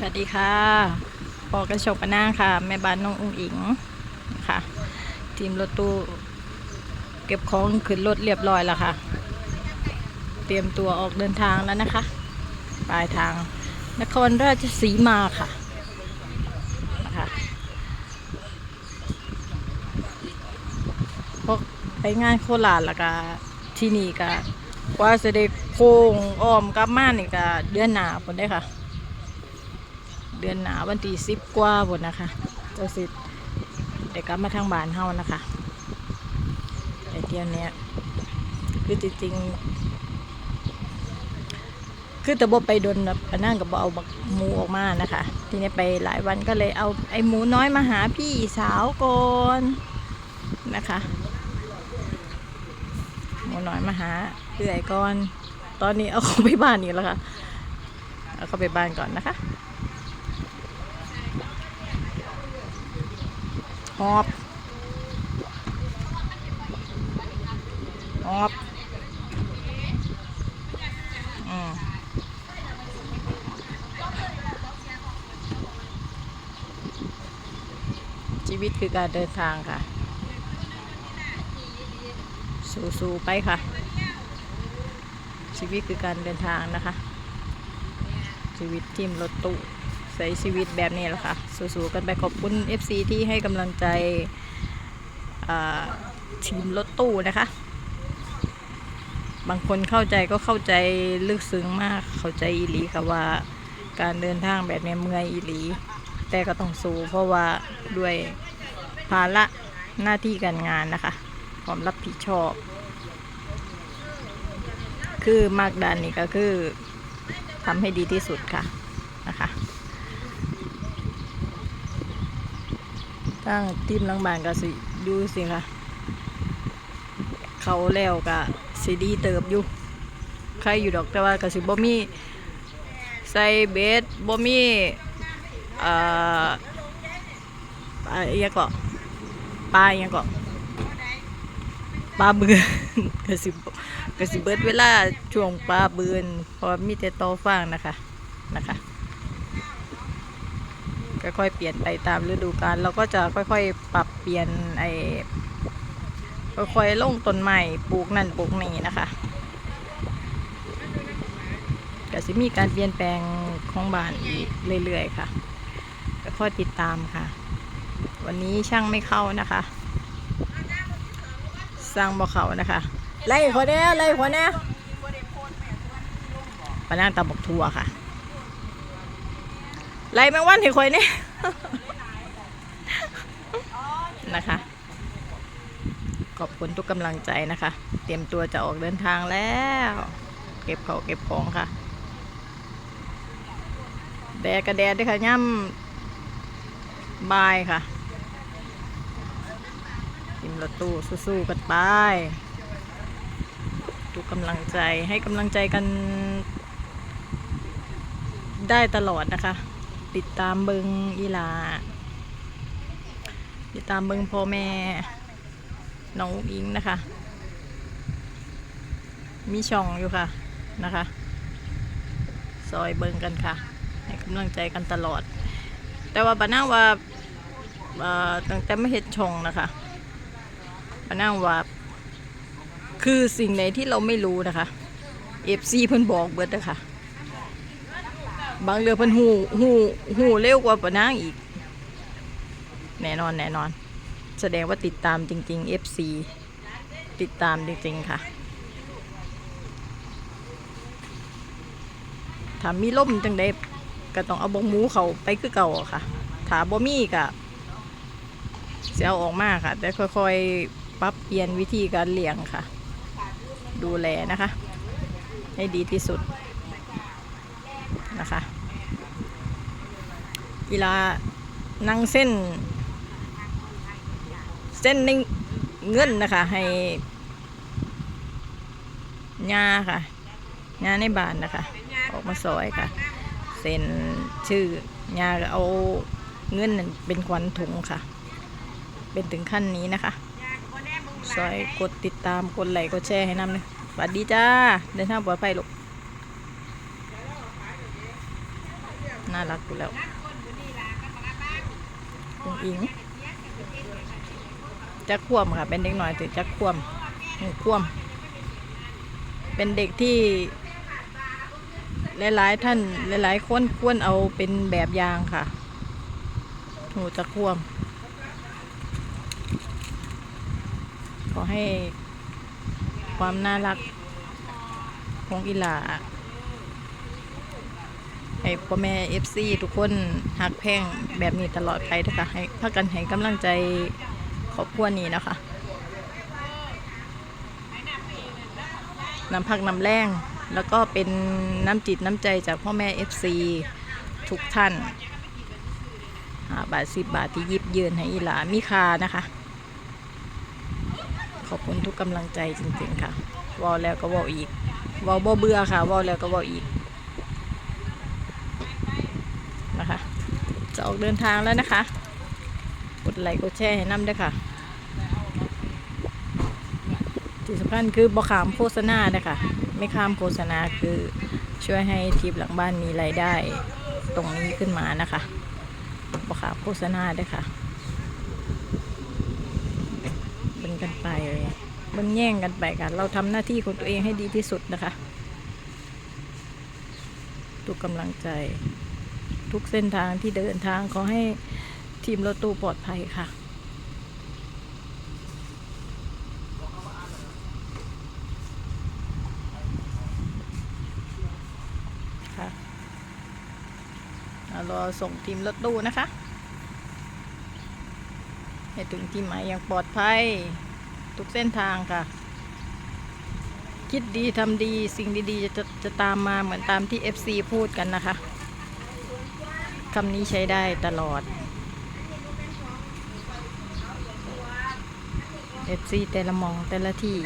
สวัสดีค่ะปอกระชกปะนาค่ะ แม่บ้านน้องอุ้งอิงค่ะ ทีมรถตู้เก็บของขึ้นรถเรียบร้อยแล้วค่ะ เตรียมตัวออกเดินทางแล้วนะคะ ปลายทาง นครราชสีมาค่ะนะคะพวกไปงานโคราชแล้วก็ที่นี่ก็ว่าจะได้โค้งอ้อมกลับมานี่ก็เดือนหนาผลได้ค่ะ เดือนหนาวันที่สิบกว่าบนนะคะเจ้าสิเด็กกลับมาทางบ้านเฮานะคะไอเที่ยวเนี้ยคือจริงๆคือแต่บไปโดนอันนั่งกับบเอาบักหมูออกมานะคะ ทีนี้ไปหลายวันก็เลยเอาไอหมูน้อยมาหาพี่สาวก่อนนะคะหมูน้อยมาหาเอื่อยก่อน ตอนนี้เอาเขาไปบ้านนี่แล้วค่ะ เอาเขาไปบ้านก่อนนะคะ หอบหอบอืมชีวิตคือการเดินทางค่ะ สู้ๆไปค่ะ ชีวิตคือการเดินทางนะคะ ชีวิตทีมรถตู้ ใช้ชีวิตแบบนี้แหละค่ะ สู้ๆกันไปขอบคุณ FC ที่ให้กำลังใจทีมรถตู้นะคะ บางคนเข้าใจก็เข้าใจลึกซึ้งมากเข้าใจอีหลีค่ะว่าการเดินทางแบบนี้เมื่อยอีหลี แต่ก็ต้องสู้เพราะว่าด้วยภาระหน้าที่การงานนะคะความรับผิดชอบ คือมากดันนี่ก็คือทำให้ดีที่สุดค่ะนะคะ ตั้งทีมหลังบานก็สิดูสิค่ะ เขาแล้วก็สิดีเติบอยู่ใครอยู่ดอกแต่ว่าก็สิบ่มีใส่เบสบ่มีเอ่อปลาอียังก็ปลาอีหยังก็ปลาเบือนก็สิบ่ก็สิเบิดเวลาช่วงปลาเบือนพราะว่ามีแต่ตอฟางนะคะ ค่อยๆเปลี่ยนไปตามฤดูกาลเราก็จะค่อยๆ ปรับเปลี่ยนไอ้ค่อยๆลงต้นใหม่ปลูกนั่นปลูกนี่นะคะก็จะมีการเปลี่ยนแปลงของบ้านอีกเรื่อยๆค่ะก็ค่อยติดตามค่ะ วันนี้ช่างไม่เข้านะคะ สร้างบ่อเขานะคะ ไล่คนเนี้ยไล่คนเนี้ยปานั่งตำบกทัวค่ะ ไล่แมงวันให้คอยเนี่ยนะคะ ขอบคุณทุกกำลังใจนะคะ เตรียมตัวจะออกเดินทางแล้ว เก็บเขาเก็บของค่ะ แดดกระแดดด้วยค่ะย่ำบายค่ะกิมรถตู้สู้ๆกันไปทุกกำลังใจให้กำลังใจกันได้ตลอดนะคะ ติดตามเบิงอีหลา ติดตามเบิงพ่อแม่ น้องอิงนะคะ มีช่องอยู่ค่ะนะคะ ซอยเบิงกันค่ะ ให้กำลังใจกันตลอด แต่ว่าปานั่งว่าตั้งแต่ไม่เห็นช่องนะคะปานั่งว่าคือสิ่งไหนที่เราไม่รู้นะคะ FC เพิ่นบอกเบิดนะคะ บางเรือเพิ่นหูหูหูเร็วกว่าปะนางอีก แน่นอนแน่นอน แสดงว่าติดตามจริง ๆ FC ติดตามจริง ๆ ค่ะถ้ามีล่มจังใดก็ต้องเอาบงหมูเขาไปคือเก่าค่ะถ้าบ่มีก็จะเอาออกมาค่ะ แต่ค่อยๆปรับเปลี่ยนวิธีการเลี้ยงค่ะ ดูแลนะคะ ให้ดีที่สุด นะคะกีฬานั่งเส้น เส้นในเงินนะคะ ให้ญาค่ะญาในบานนะคะ ออกมาซอยค่ะเซ็นชื่อญาเอาเงินนั่นเป็นขวัญถุงค่ะ เป็นถึงขั้นนี้นะคะซอยกดติดตามกดไลค์กดแชร์ให้น้ำเลยสวัสดีจ้าเดินทางปลอดภัยลูก น่ารักอยู่แล้วคุณอิงจักควมค่ะ เป็นเด็กหน่อยถึงจักควมหูควม เป็นเด็กที่หลายๆท่านหลายๆคนควรเอาเป็นแบบอย่างค่ะหูจักควม ขอให้ความน่ารักของอีหลา ให้พ่อแม่เอฟซีทุกคนหักแพงแบบนี้ตลอดไปนะคะให้พักกันให้กำลังใจครอบครัวนี้นะคะน้ำพักน้ำแรงแล้วก็เป็นน้ำจิตน้ำใจจากพ่อแม่เอฟซีทุกท่านาบาทสิบบาทที่ยิบยืนให้อีหลามีคานะคะ ขอบคุณทุกกำลังใจจริงๆค่ะวอลแล้วก็วอลอีกวอลบ่เบื่อค่ะวอลแล้วก็วอลอีกนะคะ จะ ออกเดินทางแล้วนะคะ กดไลค์กดแชร์ให้น้ำด้วยค่ะ ที่สำคัญคือบอขามโฆษณานะคะ ไม่ข้ามโฆษณาคือช่วยให้ทีมหลังบ้านมีรายได้ตรงนี้ขึ้นมานะคะบอขามโฆษณาด้วยค่ะเบิ่งกันไปเบิ่งแย่งกันไปค่ะ เราทำหน้าที่ของตัวเองให้ดีที่สุดนะคะทุกกำลังใจ ทุกเส้นทางที่เดินทางขอให้ทีมรถตู้ปลอดภัยค่ะ ค่ะเอารอส่งทีมรถตู้นะคะ ให้ถึงที่หมายอย่างปลอดภัยทุกเส้นทางค่ะ คิดดีทำดีสิ่งดีๆจะจะจะตามมาเหมือนตามที่ FC พูดกันนะคะ คำนี้ใช้ได้ตลอด FC แต่ละมองแต่ละที่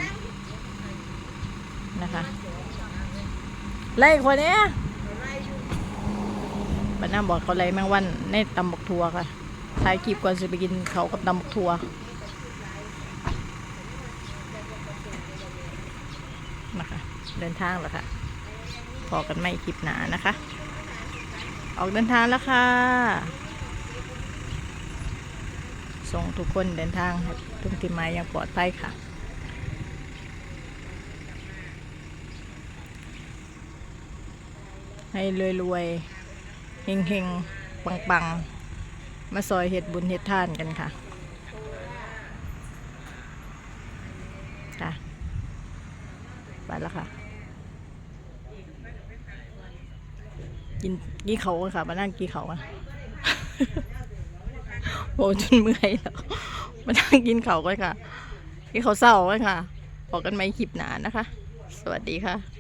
นะคะไล่คนเนี้ยบ้านน้าบอกเขาไล่แมงวันในตำบกทัวค่ะถ่ายคลิปก่อนจะไปกินเขากับตำบักทัวนะคะ เดินทางแล้วค่ะพอกันไม่คลิปหนานะคะ ออกเดินทางแล้วค่ะ ส่งทุกคนเดินทางให้ถึงที่หมายอย่างปลอดภัยค่ะ ให้รวยๆเฮงๆ ปังๆ มาซอยเห็ดบุญเห็ดทานกันค่ะค่ะ ไปแล้วค่ะ กินกี่เขากันค่ะมานั่งกี่เขาอะโอ้จนเมื่อยแล้วมานั่งกินเขากันค่ะกี่เขาเศร้ากันค่ะบอกกันไหมคลิปหนานะคะ สวัสดีค่ะ